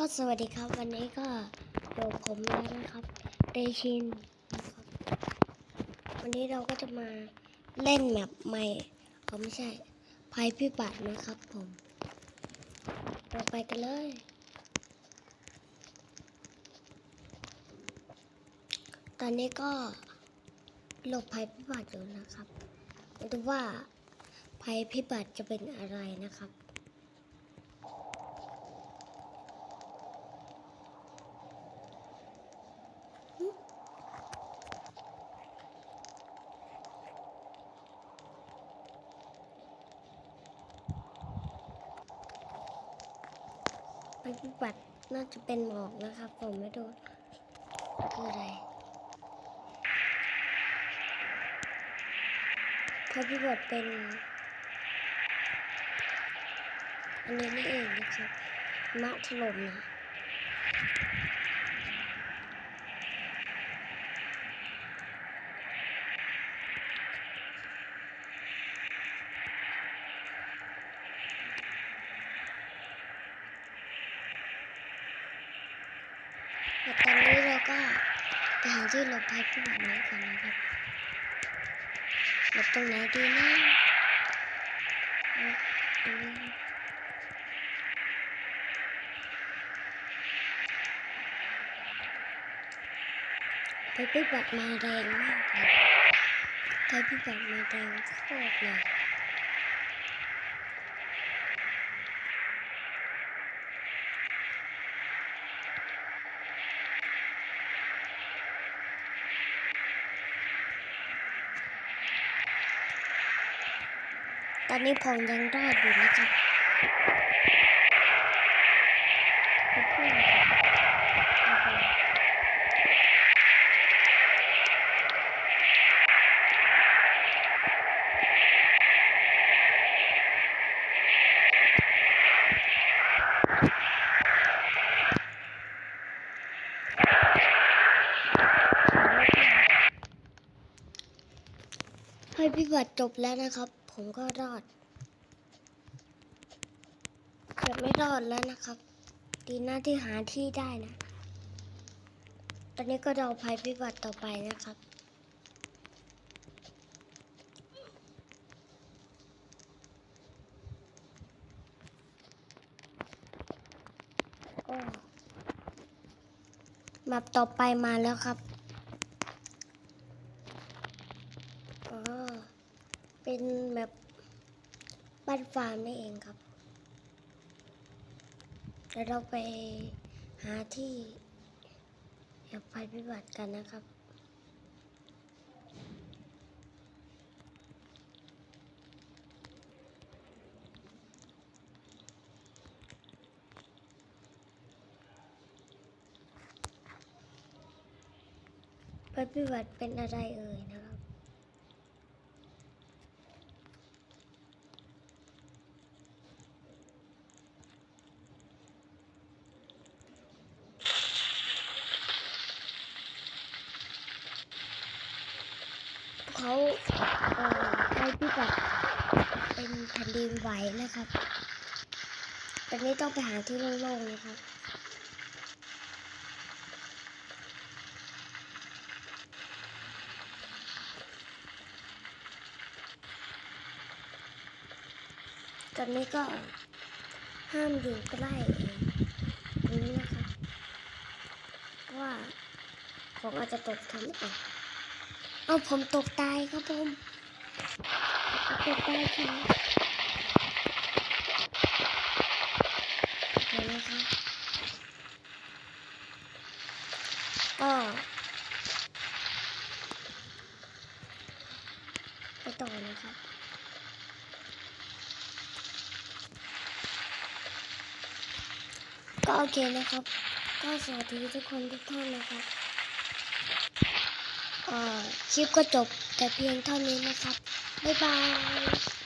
ก็สวัสดีครับวันนี้ก็อยู่กับผมแล้วนะครับเดชินนะครับวันนี้เราก็จะมาเล่นแมปใหม่เขาไม่ใช่ภัยพิบัตินะครับผมเราไปกันเลย ตอนนี้ก็หลบภัยพิบัติอยู่นะครับมาดูว่าภัยพิบัติจะเป็นอะไรนะครับ ภัยพิบัติน่าจะเป็นหมอกนะครับ ผมไม่ดูคืออะไรภัยพิบัติเป็น อันนี้นี่เองนะครับมะถล่มนะแต่ตอนนี้เราก็ไปหา ที่หลบภัยพิบัตินี้ก่อนนะครับลบตรงไหนดีนะเอาตรงนี้ภัยพิบัติมาแรงมากเลยภัยพิบัติมาแรงโคตรเลย อนนี้ผมยังรอดอยู่นะครับเพื่บัติจบแล้วนะครับ ผมก็รอด เกือบไม่รอดแล้วนะครับ ดีหน้าที่หาที่ได้นะ ตอนนี้ก็รอภัยพิบัติต่อไปนะครับก็แบบต่อไปมาแล้วครับ อ๋อ เป็นแบบบ้านฟาร์มนี่เองครับเดี๋ยวเราไปหาที่แอบภัยพิบัติกันนะครับ ภัยพิบัติเป็นอะไรเอ่ยนะครับ เขาเอ่อภัยพิบัติเป็นแผ่นดินไหวนะครับ ตอนนี้ต้องไปหาที่โล่งๆนะครับตอนนี้ก็ห้ามอยู่ใกล้ตรงนี้นะครับเพราะว่าผมอาจจะตกทำไม่ออก เอาผมตกตายครับผมตกตายใช่ไหมเดี๋ยวครับก็ไปต่อนะครับก็โอเคนะครับ ก็สวัสดีทุกคนทุกท่านนะครับ คลิปก็จบแต่เพียงเท่านี้นะครับ บ๊ายบาย